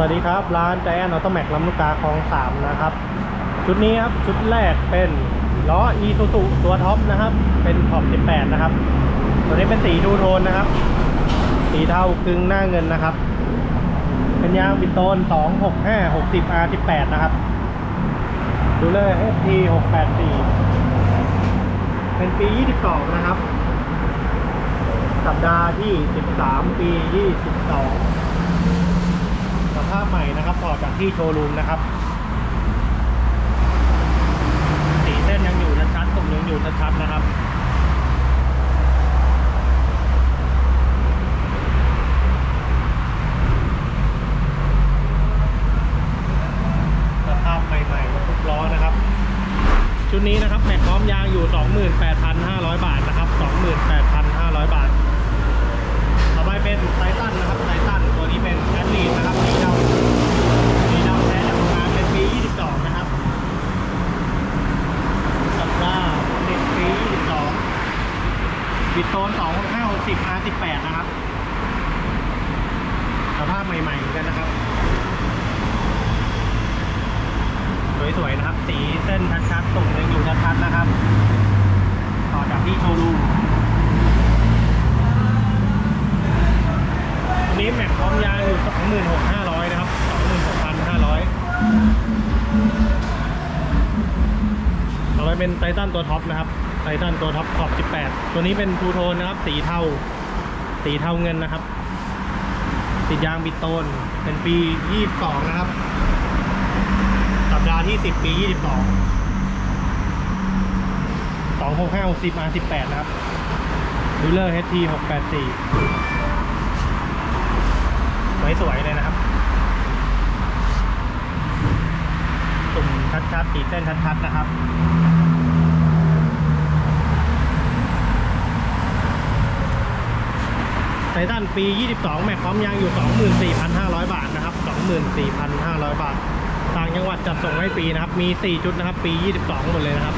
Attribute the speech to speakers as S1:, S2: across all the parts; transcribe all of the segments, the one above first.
S1: วัสดีครับ ร้านใจแอนออโตแม็กลำลูกกาคลองสามนะครับ ชุดนี้ครับ ชุดแรกเป็นล้อ e s u s u ตัวท็อปนะครับ เป็นขอบ 18 นะครับ ตัวนี้เป็นสีทูโทนนะครับ สีเทากึ่งหน้าเงินนะครับ เป็นยางบิดโตน 265 60 R 18 นะครับ ดูเลย FT 684 เป็นปี 22 นะครับ สัปดาห์ที่ 13 ปี 22ส ภาพใหม่นะครับต่อจากที่โชว์รูมนะครับสีเส้นยังอยู่ชัดๆตรงยังอยู่ชัดๆนะครับสภาพใหม่ๆทุกล้อนะครับ ชุดนี้นะครับแม็กพร้อมยางอยู่ 28,500 บาทนะครับ 28,500 บาท ต่อไปเป็นไททันนะครับไททันตัวนี้เป็นแอดลีนนะครับสีดำสีดำแท้จากโรงงานเป็นปี 22 นะครับสัปดาห์เป็นปี 22 บิดโตน2560 R18 นะครับสภาพใหม่ๆเหมือนกันนะครับ สวยๆนะครับ สีเส้นชัดๆตุ่มยังอยู่ชัดๆนะครับ ต่อจากที่โชว์รูมนี้แม็กพร้อมยางอยู่ 26,500 นะครับ 26,500ต่อไปเป็นไททันตัวท็อปนะครับ ไททันตัวท็อปขอบ 18 ตัวนี้เป็นทูโทนนะครับ สีเทา สีเทาเงินนะครับ ติดยางบิดโตน เป็นปี 22 นะครับ สัปดาห์ที่ 10 ปี 22 265 60 R18 นะครับดูเลอร์ HT 684 สวยๆเลยนะครับตุ่มชัดๆสีเส้นชัดๆนะครับ ไททันปี 22 แม็กพร้อมยางอยู่ 24,500 บาทนะครับ 24,500 บาท ต่างจังหวัดจัดส่งให้ฟรีนะครับ มี 4 ชุดนะครับ ปี 22 หมดเลยนะครับ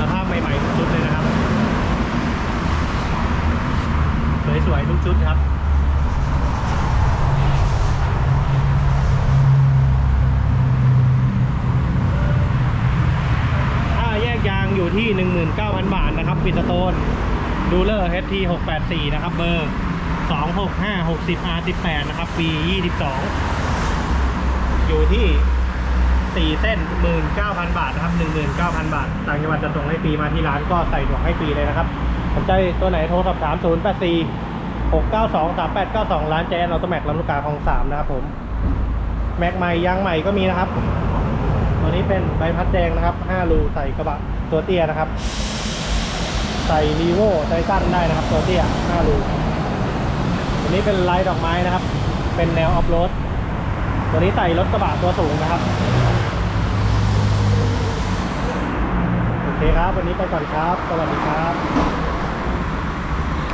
S1: สภาพใหม่ๆทุกชุดเลยนะครับ สวยๆทุกชุดครับค่าแยกยางอยู่ที่ 19,000 บาทนะครับ ปิดสโตน ดูเลอร์ HT 684 นะครับ เบอร์ 265 60 R18 นะครับ ปี 22 อยู่ที่ 4 เส้น 19,000 บาทนะครับ 19,000 บาท ต่างจังหวัดจะส่งให้ฟรีมาที่ร้านก็ใส่หมวกให้ฟรีเลยนะครับสนใจตัวไหนโทรสอบถาม 084 692 3892 ร้านแจนออโตแม็กลำลูกกาคลอง3นะครับผม แม็กใหม่ยางใหม่ก็มีนะครับ ตัวนี้เป็นใบพัดแดงนะครับ 5 รูใส่กระบะตัวเตี้ยนะครับ ใส่รีโวไททันได้นะครับตัวเตี้ย5รูตัวนี้เป็นลายดอกไม้นะครับ เป็นแนวออฟโรดตัวนี้ใส่รถกระบะตัวสูงนะครับ โอเคครับ วันนี้ไปก่อนครับ สวัสดีครับ